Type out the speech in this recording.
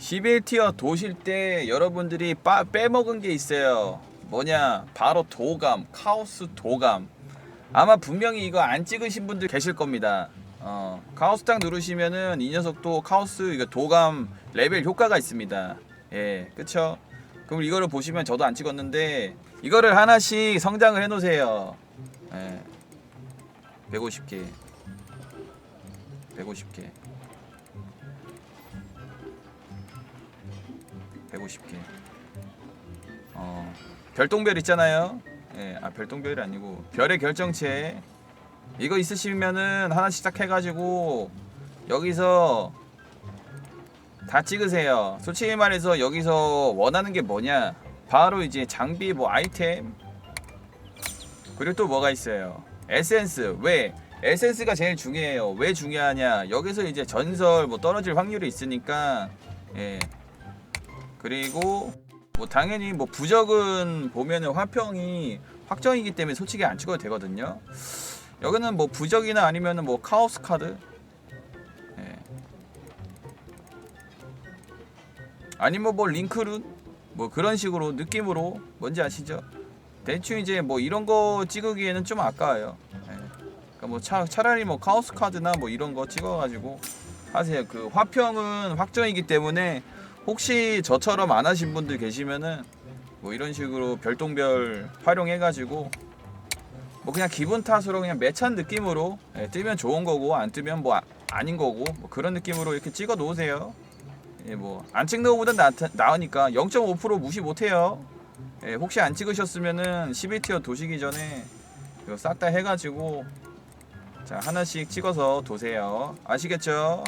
11티어 도실 때 여러분들이 빠, 빼먹은 게 있어요. 뭐냐? 바로 도감, 카오스 도감. 아마 분명히 이거 안 찍으신 분들 계실 겁니다. 어, 카오스 딱 누르시면은 이 녀석도 카오스 이거 도감 레벨 효과가 있습니다. 예, 그쵸? 그럼 이거를 보시면 저도 안 찍었는데 이거를 하나씩 성장을 해놓으세요. 예, 150개, 150개. 150개. 어, 별똥별 있잖아요. 예, 아 별똥별이 아니고 별의 결정체. 이거 있으시면은 하나씩 딱 해가지고 여기서 다 찍으세요. 솔직히 말해서 여기서 원하는 게 뭐냐? 바로 이제 장비 뭐 아이템 그리고 또 뭐가 있어요? 에센스 왜? 에센스가 제일 중요해요. 왜 중요하냐? 여기서 이제 전설 뭐 떨어질 확률이 있으니까 예. 그리고 뭐 당연히 뭐 부적은 보면은 화평이 확정이기 때문에 솔직히 안 찍어도 되거든요. 여기는 뭐 부적이나 아니면은 뭐 카오스 카드 예. 아니면 뭐 링크룬 뭐 그런 식으로 느낌으로 뭔지 아시죠? 대충 이제 뭐 이런 거 찍으기에는 좀 아까워요. 예. 그러니까 뭐 차, 차라리 뭐 카오스 카드나 뭐 이런 거 찍어가지고 하세요. 그 화평은 확정이기 때문에 혹시 저처럼 안 하신 분들 계시면은 뭐 이런 식으로 별똥별 활용해가지고 뭐 그냥 기분 탓으로 그냥 매찬 느낌으로 예, 뜨면 좋은 거고 안 뜨면 뭐 아, 닌 거고 뭐 그런 느낌으로 이렇게 찍어 놓으세요. 예, 뭐안 찍는 것보다 나, 나으니까 0.5% 무시 못해요. 예, 혹시 안 찍으셨으면은 11티어 도시기 전에 이거 싹 다 해가지고 자 하나씩 찍어서 도세요. 아시겠죠?